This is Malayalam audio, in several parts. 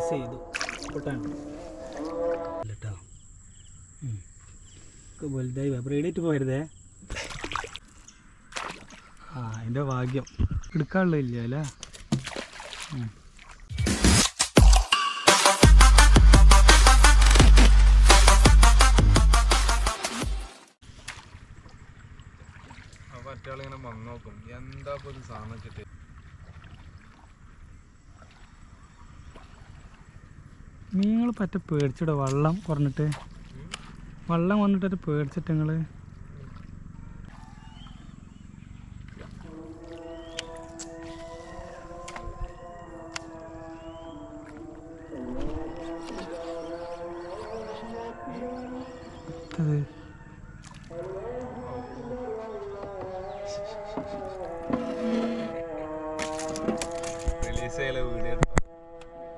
റിലീസ് ചെയ്തു കേട്ടോ വലുതായി. ബ്രൈഡേറ്റ് പോയരുതേ? ആ എന്റെ ഭാഗ്യം. എടുക്കാനുള്ളില്ല അല്ലേ. മറ്റാളിങ്ങനെ വന്ന് നോക്കും. എന്താ ഇപ്പൊ സാധനം വെച്ചിട്ട്? നിങ്ങൾ പറ്റ പേടിച്ചിട വെള്ളം കുറഞ്ഞിട്ട്? വെള്ളം വന്നിട്ട് പേടിച്ചിട്ട് നിങ്ങൾ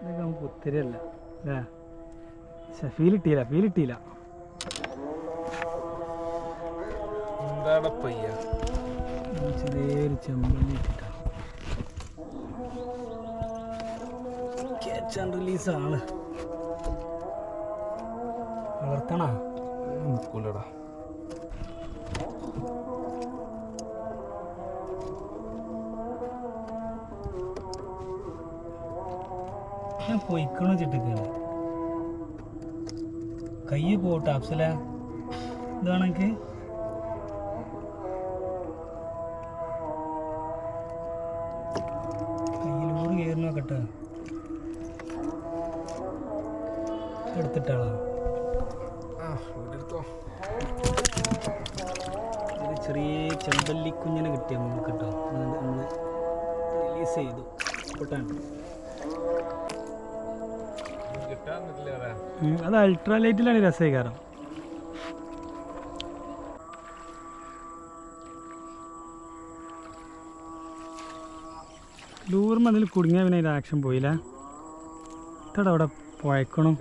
ഇതൊക്കെ നമുക്ക് ഒത്തിരിയല്ല. അല്ലേ പക്ഷെ ഫീൽ കിട്ടിയില്ല ഫീൽ കിട്ടിയില്ല എന്താണ് പയ്യ? ചെറിയൊരു ചെമ്പല്ലി ഇട്ടിട്ടാ. ക്യാച്ച് ആൻഡ് ആണ്. വളർത്തണ? നിൽക്കൂലടാ പൊയ്ക്കണോ ചിട്ടക്കാണ് കൈ പോട്ടെ അഫ്സല. ഇതാണെനിക്ക് കയ്യിലൂടെ കയറി നോക്കട്ടെ. എടുത്തിട്ടാളാ. ചെറിയ ചെമ്പല്ലി കുഞ്ഞിനെ കിട്ടിയ നമുക്ക് കേട്ടോ. റിലീസ് ചെയ്തു. പൊട്ടാണ് അത് അൾട്രാ ലൈറ്റിലാണ് രസകരം ലൂർമ അതിൽ കുടുങ്ങിയ പിന്നെ ആക്ഷൻ പോയില്ല. ഇത്തട അവിടെ പോയക്കണം.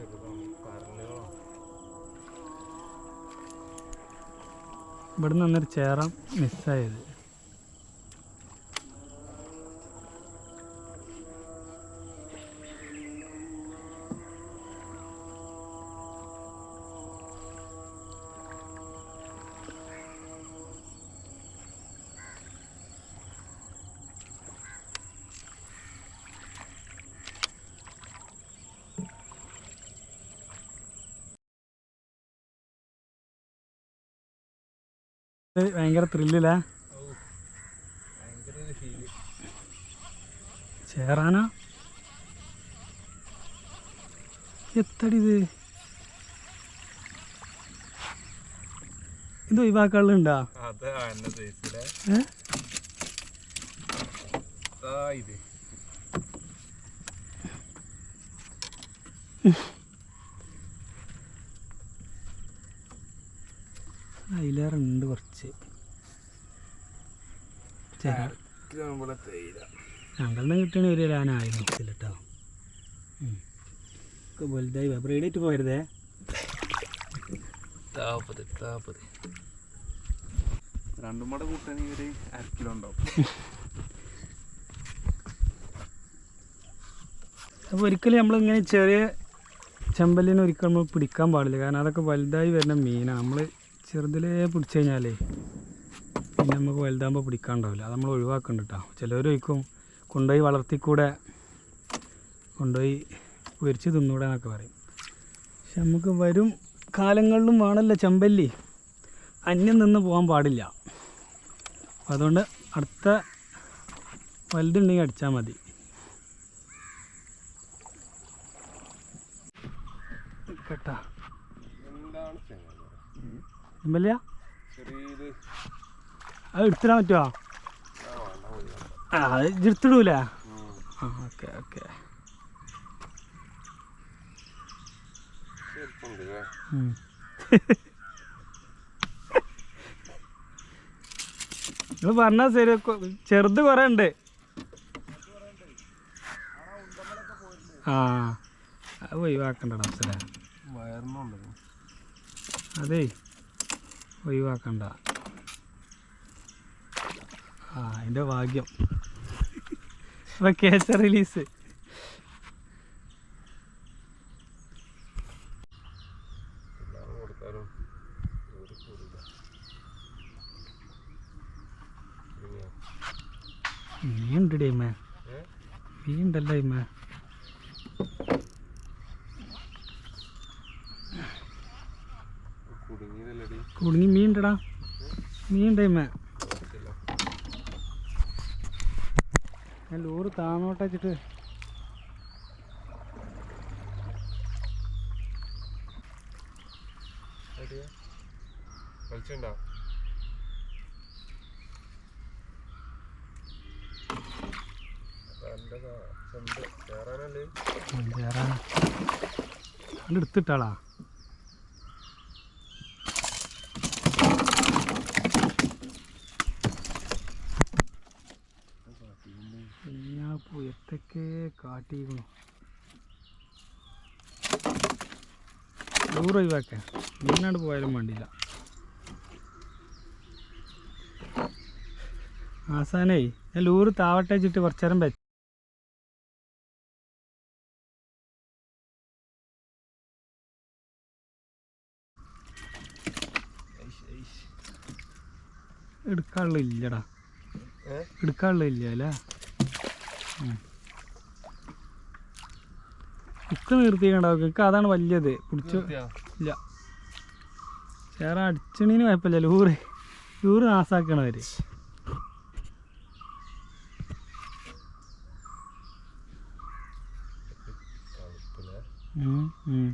ഇവിടെ നിന്ന് അന്നൊരു ചേറാം മിസ്സായത് ഭയങ്കര ത്രില്ലിലാ ഭയങ്കര ഒരു ഫീൽ ചേറാനാ. എത്തടി ഇത് ഇത് ഒഴിവാക്കാളുണ്ടാ ഇത്. അതിലേറെ കുറച്ച്. ഞങ്ങളുടെ കിട്ടണ ഒരു ലാനായിരുന്നു കേട്ടോ വലുതായി ബ്രൈഡേറ്റ് പോയരുതേ താപ്പത് താപ്പത് രണ്ടും കൂടെ കൂട്ടാണെങ്കിൽ ഒരു അര കിലോ ഉണ്ടാവും. അപ്പോൾ ഒരിക്കലും നമ്മളിങ്ങനെ ചെറിയ ചെമ്പല്ലിനെ ഒരിക്കലും നമ്മൾ പിടിക്കാൻ പാടില്ല. കാരണം അതൊക്കെ വലുതായി വരുന്ന മീനാണ്. നമ്മൾ ചെറുതിലേ പിടിച്ചു കഴിഞ്ഞാലേ പിന്നെ നമുക്ക് വലുതാകുമ്പോൾ പിടിക്കാണ്ടാവില്ല. അത് നമ്മൾ ഒഴിവാക്കുന്നുണ്ട് കേട്ടോ ചിലവർ ചോദിക്കും കൊണ്ടുപോയി വളർത്തിക്കൂടെ? കൊണ്ടുപോയി പൊരിച്ച് തിന്നൂടെ എന്നൊക്കെ പറയും. പക്ഷെ നമുക്ക് വരും കാലങ്ങളിലും വേണമല്ലോ ചെമ്പല്ലി. അന്യം നിന്ന് പോകാൻ പാടില്ല. അതുകൊണ്ട് അടുത്ത വലുതുണ്ടെങ്കിൽ അടിച്ചാൽ മതി. കേട്ടാ? ചെറിയത്. അത് എടുത്തിടാൻ പറ്റുമോ ആ അത് എടുത്തിടൂലേ. ആ ഓക്കെ ഓക്കെ. നിങ്ങൾ പറഞ്ഞാൽ ശരി ചെറുത് കുറേ ഉണ്ട്. ആ അത് ഒഴിവാക്കണ്ടടാ അപ്സര അതേ. ഒഴിവാക്കണ്ട. ആ എന്റെ ഭാഗ്യം. അപ്പം കേച്ച റിലീസ്. ഇനിയുണ്ട് ഇമ്മ ഇനിയുണ്ടല്ലോ ഇമ്മ കുടുങ്ങി മീൻ ഉണ്ട് ഇമ്മ. ഞാൻ ലോറ് താന്നോട്ട് വെച്ചിട്ട്. കളിച്ചുണ്ടോ എടുത്തിട്ടാളാ ഞാൻ പുയത്തൊക്കെ കാട്ടിയിരുന്നു ദൂരം ഒഴിവാക്ക മീനാണ്ട് പോയാലും വേണ്ടിയില്ല. ആസാനേ ഞാൻ ലൂറ് താവട്ടെ വെച്ചിട്ട് കുറച്ചു നേരം വെച്ച എടുക്കാനുള്ള ഇല്ലടാ എടുക്കാനുള്ള ഇല്ല അല്ലേ ഇക്ക നിർത്തിയേക്കണ്ടാവും ഇക്ക അതാണ് വലിയത്. പിടിച്ചു? ഇല്ല. ചേറ അടിച്ചണീന് കുഴപ്പമില്ല. ലൂറ് ലൂറ് നാസാക്കണവര് ഉം, ഉം.